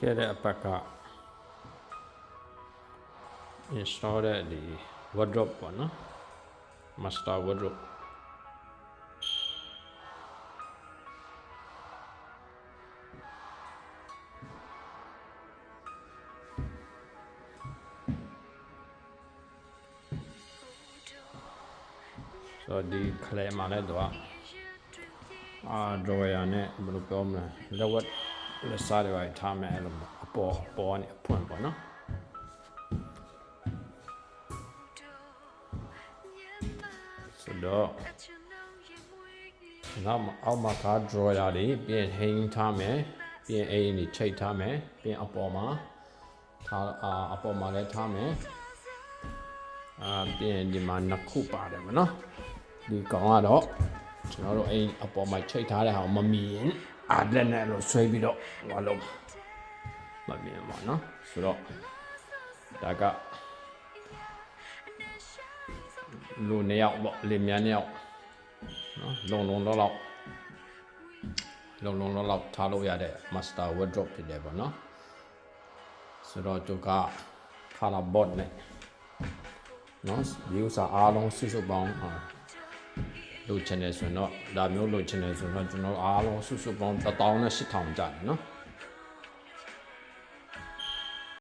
ခဲ့တဲ့အပတ်က install တဲ့ဒီ wardrobe ပေါ့နော် master wardrobe ဆိုတော့ဒီ clay မှာလည်းတော့အာ drawer နဲ့ဘယ်လိုပြောမလဲလက်ဝတ် လက်စားတွေပါထားမယ်အဲ့လိုအပေါ်အပေါ်ကနေအဖွင့်ပေါ့နော်ဆိုတော့နောက်မှာအောက်မှာကား drawer တွေပြင်ဟိန်းထားမယ်ပြင်အိမ်ကြီးချိတ်ထားမယ်ပြင်အပေါ်မှာထားအာအပေါ်မှာလည်းထားမယ်အာပြင်ဒီမှာနှစ်ခုပါတယ်ဗောနော်ဒီကောင်ကတော့ကျွန်တော်တို့အိမ်အပေါ်မှာချိတ်ထားတဲ့ဟာကိုမမြင် အာလက်နဲ့လို့ဆွဲပြီးတော့ဟောလုံးမမြင်ပါနော်ဆိုတော့ဒါကလူနှစ်ယောက်ပေါ့လင်မြန်းနှစ်ယောက်နော်လုံလုံလောက်လောက်လုံလုံလောက်လောက်ထားလို့ရတဲ့ master wardrobe ဖြစ်တယ်ပေါ့နော်ဆိုတော့သူက color board နဲ့နော်ဒီဥစားအားလုံးစုစုပေါင်းအာ လိုချင်တယ်ဆိုရင်တော့ဒါမျိုးလိုချင်တယ်ဆိုရင်တော့ကျွန်တော်အားလုံးစုစုပေါင်း1000နဲ့8000ကျတယ်နော်